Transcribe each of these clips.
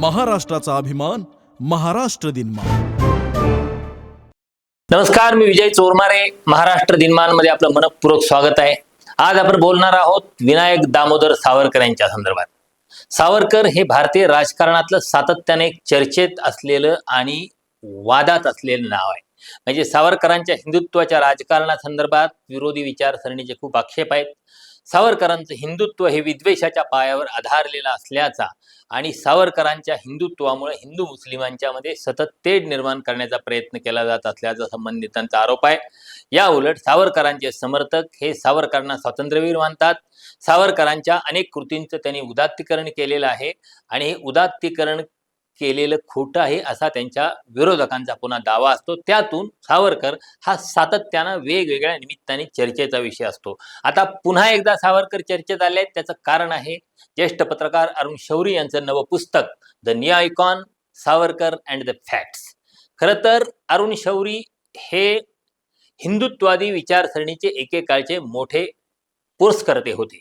महाराष्ट्राचा अभिमान महाराष्ट्र दिनमान. नमस्कार मी विजय चोरमारे महाराष्ट्र दिनमानमध्ये आपलं मनपूर्वक स्वागत आहे. आज आपण बोलणार आहोत विनायक दामोदर सावरकर यांच्या संदर्भात. सावरकर हे भारतीय राजकारणातलं सातत्याने चर्चेत असलेलं आणि वादात असलेलं नाव आहे. म्हणजे सावरकरांच्या हिंदुत्वाच्या राजकारणासंदर्भात विरोधी विचारसरणीचे खूप आक्षेप आहेत. सावरकरांचं हिंदुत्व हे विद्वेषाच्या पायावर आधारलेलं असल्याचा आणि सावरकरांच्या हिंदुत्वामुळे हिंदू मुस्लिमांच्या मध्ये सतत तेढ निर्माण करण्याचा प्रयत्न केला जात असल्याचा संबंधितांचा आरोप आहे. या उलट सावरकरांचे समर्थक हे सावरकरांना स्वातंत्र्यवीर मानतात. सावरकरांच्या अनेक कृतींचं त्यांनी उदात्तीकरण केलेलं आहे आणि हे उदात्तीकरण केलेलं खोटं आहे असा त्यांच्या विरोधकांचा पुन्हा दावा असतो. त्यातून सावरकर हा सातत्यानं वेगवेगळ्या निमित्ताने चर्चेचा विषय असतो. आता पुन्हा एकदा सावरकर चर्चेत आले आहेत. त्याचं कारण आहे ज्येष्ठ पत्रकार अरुण शौरी यांचं नवं पुस्तक the new icon Savarkar and the facts खरं तर अरुण शौरी हे हिंदुत्वादी विचारसरणीचे एकेकाळचे मोठे पुरस्कर्ते होते.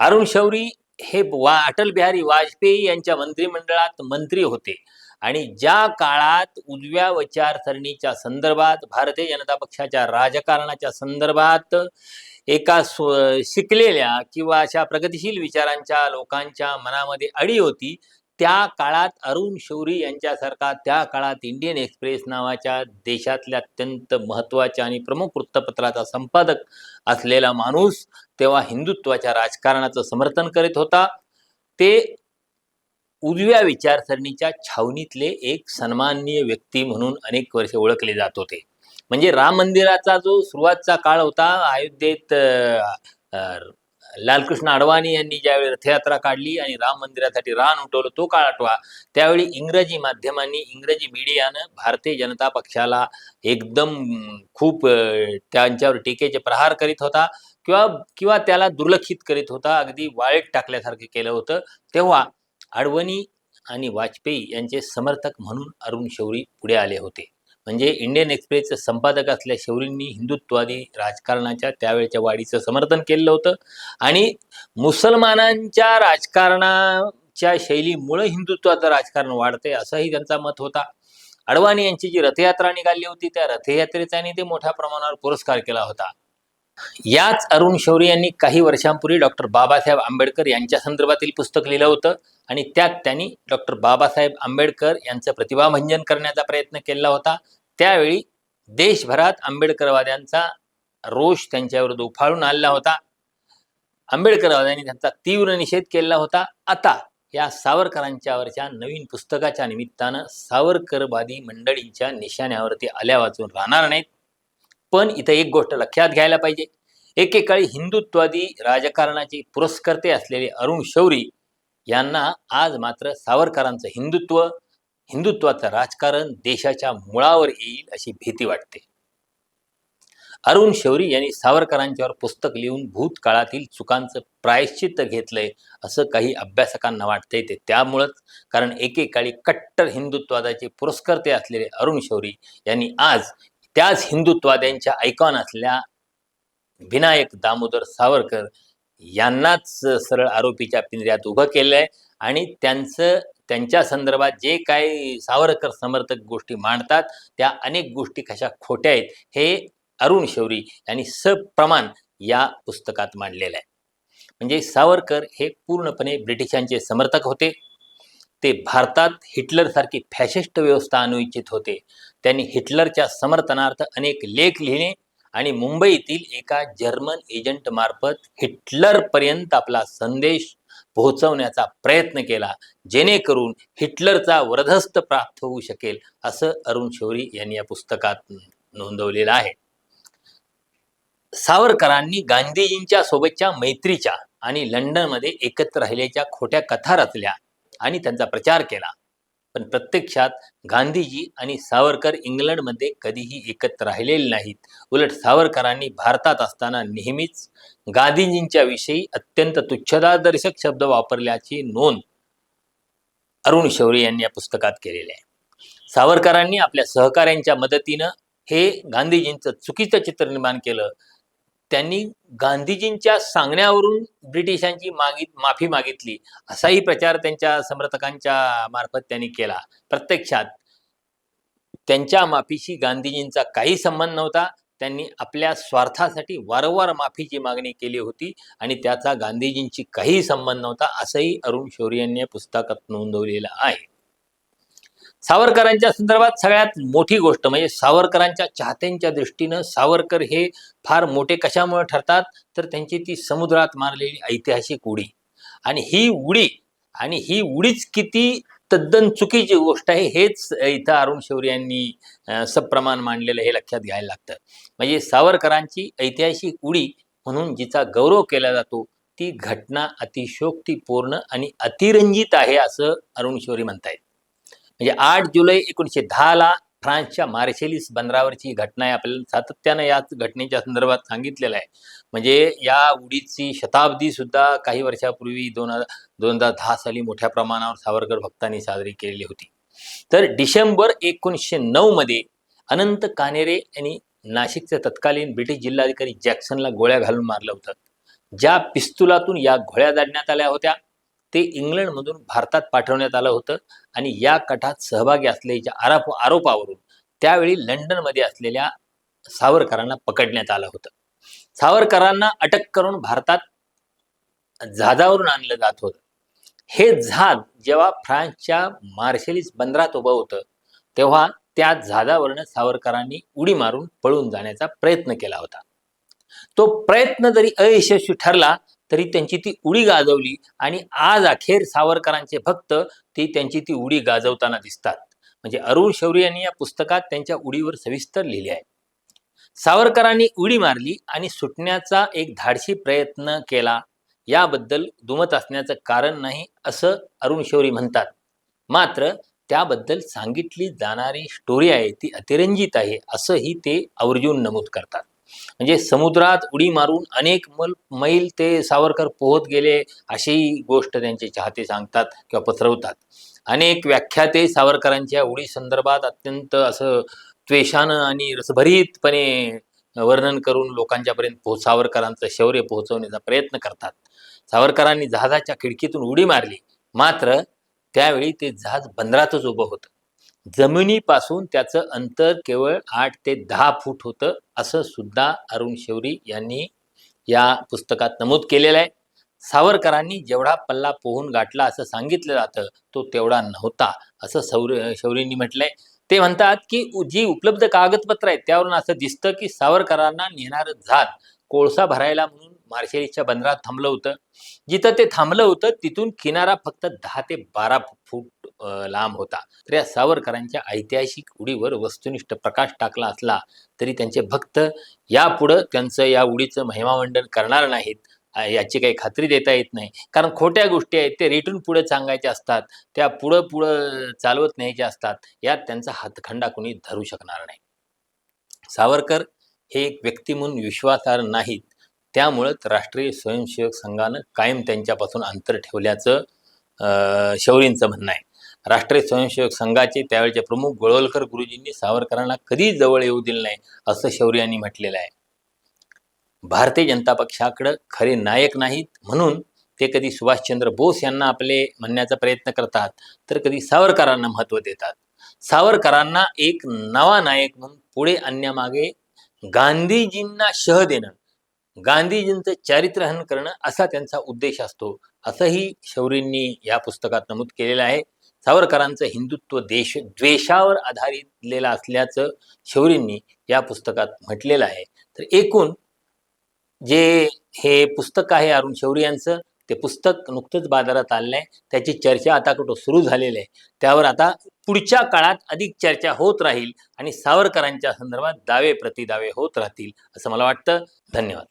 अरुण शौरी हे वा अटल बिहारी वाजपेयी यांच्या मंत्रिमंडळात मंत्री होते. आणि ज्या काळात उजव्या विचारसरणीच्या संदर्भात भारतीय जनता पक्षाच्या राजकारणाच्या संदर्भात एका स्व- शिकलेल्या किंवा अशा प्रगतिशील विचारांच्या लोकांच्या मनामध्ये अडी होती त्या काळात अरुण शौरी यांच्यासारखा त्या काळात इंडियन एक्सप्रेस नावाच्या देशातल्या अत्यंत महत्त्वाच्या आणि प्रमुख वृत्तपत्राचा संपादक असलेला माणूस तेव्हा हिंदुत्वाच्या राजकारणाचं समर्थन करीत होता. ते उजव्या विचारसरणीच्या छावणीतले एक सन्माननीय व्यक्ती म्हणून अनेक वर्षे ओळखले जात होते. म्हणजे राम मंदिराचा जो सुरुवातचा काळ होता अयोध्येत लालकृष्ण अडवाणी यांनी ज्यावेळी रथयात्रा काढली आणि राम मंदिरासाठी रान उठवलं तो काळ आठवा. त्यावेळी इंग्रजी माध्यमांनी इंग्रजी मीडियानं भारतीय जनता पक्षाला एकदम खूप त्यांच्यावर टीकेचे प्रहार करीत होता किंवा किंवा त्याला दुर्लक्षित करीत होता अगदी वाळीत टाकल्यासारखं केलं होतं. तेव्हा अडवणी आणि वाजपेयी यांचे समर्थक म्हणून अरुण शौरी पुढे आले होते. म्हणजे इंडियन एक्सप्रेसचे संपादक असल्या शौरींनी हिंदुत्वादी राजकारणाच्या त्यावेळच्या वाढीचं समर्थन केलेलं होतं. आणि मुसलमानांच्या राजकारणाच्या शैलीमुळं हिंदुत्वाचं राजकारण वाढते असंही त्यांचा मत होता. अडवाणी यांची जी रथयात्रा निघाली होती त्या रथयात्रेचाही ते मोठ्या प्रमाणावर पुरस्कार केला होता. याच अरुण शौरी यांनी काही वर्षांपूर्वी डॉक्टर बाबासाहेब आंबेडकर यांच्या संदर्भातील पुस्तक लिहिलं होतं आणि त्यात त्यांनी डॉक्टर बाबासाहेब आंबेडकर यांचं प्रतिभाभंजन करण्याचा प्रयत्न केला होता. त्यावेळी देशभरात आंबेडकरवाद्यांचा रोष त्यांच्याविरुद्ध उफाळून आलेला होता. आंबेडकरवाद्यांनी त्यांचा तीव्र निषेध केला होता. आता या सावरकरांच्यावरच्या नवीन पुस्तकाच्या निमित्तानं सावरकरवादी मंडळींच्या निशाण्यावरती आल्या वाचून राहणार नाहीत. पण इथं एक गोष्ट लक्षात घ्यायला पाहिजे. एकेकाळी हिंदुत्वादी राजकारणाचे पुरस्कर्ते असलेले अरुण शौरी यांना आज मात्र सावरकरांचं हिंदुत्व हिंदुत्वाचं राजकारण देशाच्या मुळावर येईल अशी भीती वाटते. अरुण शौरी यांनी सावरकरांच्यावर पुस्तक लिहून भूतकाळातील चुकांचं प्रायश्चित्त घेतलंय असं काही अभ्यासकांना वाटतंय ते त्यामुळंच. कारण एकेकाळी कट्टर हिंदुत्वादाचे पुरस्कर्ते असलेले अरुण शौरी यांनी आज त्याच हिंदुत्वाद्यांच्या ऐकॉन असल्या विनायक दामोदर सावरकर यांनाच सरळ आरोपीच्या पिंजऱ्यात उभं केलंय आणि त्यांचं त्यांच्या संदर्भात जे काही सावरकर समर्थक गोष्टी मांडतात त्या अनेक गोष्टी कशा खोट्या आहेत हे अरुण शौरी यांनी सप्रमाण या पुस्तकात मांडलेलं आहे. म्हणजे सावरकर हे पूर्णपणे ब्रिटिशांचे समर्थक होते. ते भारतात हिटलरसारखी फॅशिस्ट व्यवस्था आणू इच्छित होते. त्यांनी हिटलरच्या समर्थनार्थ अनेक लेख लिहिणे आणि मुंबईतील एका जर्मन एजंट मार्फत हिटलरपर्यंत आपला संदेश पोहोचवण्याचा प्रयत्न केला जेणेकरून हिटलरचा वरधस्त प्राप्त होऊ शकेल असं अरुण शौरी यांनी या पुस्तकात नोंदवलेलं आहे. सावरकरांनी गांधीजींच्या सोबतच्या मैत्रीच्या आणि लंडनमध्ये एकत्र राहिल्याच्या खोट्या कथा रचल्या. आणि त्यांचा प्रचार केला. पण प्रत्यक्षात गांधीजी आणि सावरकर इंग्लंडमध्ये कधीही एकत्र राहिलेले नाहीत. उलट सावरकरांनी भारतात असताना नेहमीच गांधीजींच्या विषयी अत्यंत तुच्छतादर्शक शब्द वापरल्याची नोंद अरुण शौरी यांनी या पुस्तकात केलेली आहे. सावरकरांनी आपल्या सहकाऱ्यांच्या मदतीनं हे गांधीजींचं चुकीचं चित्र निर्माण केलं. त्यांनी गांधीजींच्या सांगण्यावरून ब्रिटिशांची मागित माफी मागितली. असाही प्रचार त्यांच्या समर्थकांच्या मार्फत त्यांनी केला. प्रत्यक्षात त्यांच्या माफीशी गांधीजींचा काही संबंध नव्हता. त्यांनी आपल्या स्वार्थासाठी वारंवार माफीची मागणी केली होती आणि त्याचा गांधीजींची काही संबंध नव्हता असंही अरुण शौर्य यांनी पुस्तकात नोंदवलेलं आहे. सावरकरांच्या संदर्भात सगळ्यात मोठी गोष्ट म्हणजे सावरकरांच्या चाहत्यांच्या दृष्टीनं सावरकर हे फार मोठे कशामुळे ठरतात? तर त्यांची ती समुद्रात मारलेली ऐतिहासिक उडी. आणि ही उडी आणि ही उडीच किती तद्दन चुकीची गोष्ट आहे हेच इथं अरुण शौर्य यांनी सप्रमाण मांडलेलं हे लक्षात घ्यायला लागतं. म्हणजे सावरकरांची ऐतिहासिक उडी म्हणून जिचा गौरव केला जातो ती घटना अतिशोक्तीपूर्ण आणि अतिरंजित आहे असं अरुण शौरी म्हणतायत. म्हणजे आठ जुलै एकोणीसशे दहाला फ्रान्सच्या मार्शेलिस बंदरावरची ही घटना आहे. आपल्याला सातत्यानं याच घटनेच्या संदर्भात सांगितलेलं आहे. म्हणजे या उडीची शताब्दी सुद्धा काही वर्षापूर्वी दोन हजार दोन हजार दहा साली मोठ्या प्रमाणावर सावरकर भक्तांनी साजरी केलेली होती. तर डिसेंबर एकोणीसशे नऊ मध्ये अनंत कानेरे यांनी नाशिकचे तत्कालीन ब्रिटिश जिल्हाधिकारी जॅक्सनला गोळ्या घालून मारलं होतं. ज्या पिस्तुलातून या गोळ्या जाडण्यात आल्या होत्या. ते इंग्लंडमधून भारतात पाठवण्यात आलं होतं आणि या कटात सहभागी असल्याच्या आरोप आरोपावरून त्यावेळी लंडनमध्ये असलेल्या सावरकरांना पकडण्यात आलं होतं. सावरकरांना अटक करून भारतात जहाजावरून आणलं जात होतं. हे जहाज जेव्हा फ्रान्सच्या मार्शेलिस बंदरात उभं होतं तेव्हा त्या जहाजावरनं सावरकरांनी उडी मारून पळून जाण्याचा प्रयत्न केला होता. तो प्रयत्न जरी अयशस्वी ठरला तरी त्यांची ती उडी गाजवली आणि आज अखेर सावरकरांचे भक्त ती त्यांची ती उडी गाजवताना दिसतात. म्हणजे अरुण शौरी यांनी या पुस्तकात त्यांच्या उडीवर सविस्तर लिहिले आहे. सावरकरांनी उडी मारली आणि सुटण्याचा एक धाडशी प्रयत्न केला. याबद्दल दुमत असण्याचं कारण नाही असं अरुण शौरी म्हणतात. मात्र त्याबद्दल सांगितली जाणारी स्टोरी आहे ती अतिरंजित आहे असंही ते आवर्जून नमूद करतात. म्हणजे समुद्रात उडी मारून अनेक मल मैल ते सावरकर पोहत गेले अशी गोष्ट त्यांचे चाहते सांगतात किंवा पसरवतात. अनेक व्याख्याते सावरकरांच्या उडी संदर्भात अत्यंत असं त्वेषानं आणि रसभरीतपणे वर्णन करून लोकांच्यापर्यंत पोह सावरकरांचं शौर्य पोहोचवण्याचा प्रयत्न करतात. सावरकरांनी जहाजाच्या खिडकीतून उडी मारली. मात्र त्यावेळी ते जहाज बंदरातच उभं होतं. जमिनीपासून त्याचं अंतर केवळ आठ ते दहा फूट होतं असं सुद्धा अरुण शौरी यांनी या पुस्तकात नमूद केलेलं आहे. सावरकरांनी जेवढा पल्ला पोहून गाठला असं सांगितलं जातं तो तेवढा नव्हता असं सौर शौरींनी म्हटलंय. ते म्हणतात की जी उपलब्ध कागदपत्र आहेत त्यावरून असं दिसतं की सावरकरांना नेणारं झाड कोळसा भरायला म्हणून मार्शेलीच्या बंदरात थांबलं होतं. जिथं ते थांबलं होतं तिथून किनारा फक्त दहा ते बारा फूट लांब होता. तर या सावरकरांच्या ऐतिहासिक उडीवर वस्तुनिष्ठ प्रकाश टाकला असला तरी त्यांचे भक्त यापुढं त्यांचं या उडीचं महिमामंडन करणार नाहीत याची काही खात्री देता येत नाही. कारण खोट्या गोष्टी आहेत ते रेटून पुढे सांगायच्या असतात त्या पुढं पुढं चालवत न्यायच्या असतात यात त्यांचा हातखंडा कोणी धरू शकणार नाही. सावरकर हे एक व्यक्ती म्हणून विश्वासार्ह नाहीत. त्यामुळंच राष्ट्रीय स्वयंसेवक संघानं कायम त्यांच्यापासून अंतर ठेवल्याचं अं, शौरींचं म्हणणं आहे. राष्ट्रीय स्वयंसेवक संघाचे त्यावेळचे प्रमुख गोळवलकर गुरुजींनी सावरकरांना कधी जवळ येऊ दिलं नाही असं शौर्यांनी म्हटलेलं आहे. भारतीय जनता पक्षाकडं खरे नायक नाहीत म्हणून ते कधी सुभाषचंद्र बोस यांना आपले म्हणण्याचा प्रयत्न करतात तर कधी सावरकरांना महत्त्व देतात. सावरकरांना एक नवा नायक म्हणून पुढे आणण्यामागे गांधीजींना शह देणं गांधीजींचं चारित्रहन करणं असा त्यांचा उद्देश असतो. असंही शौरींनी या पुस्तकात नमूद केलेलं आहे. सावरकरांचं हिंदुत्व देश द्वेषावर आधारितलेलं असल्याचं शौरींनी या पुस्तकात म्हटलेलं आहे. तर एकूण जे हे पुस्तक आहे अरुण शौरी यांचं ते पुस्तक नुकतंच बाजारात आलेलं आहे. त्याची चर्चा आता कुठं सुरू झालेली आहे. त्यावर आता पुढच्या काळात अधिक चर्चा होत राहील आणि सावरकरांच्या संदर्भात दावे प्रतिदावे होत राहतील असं मला वाटतं. धन्यवाद.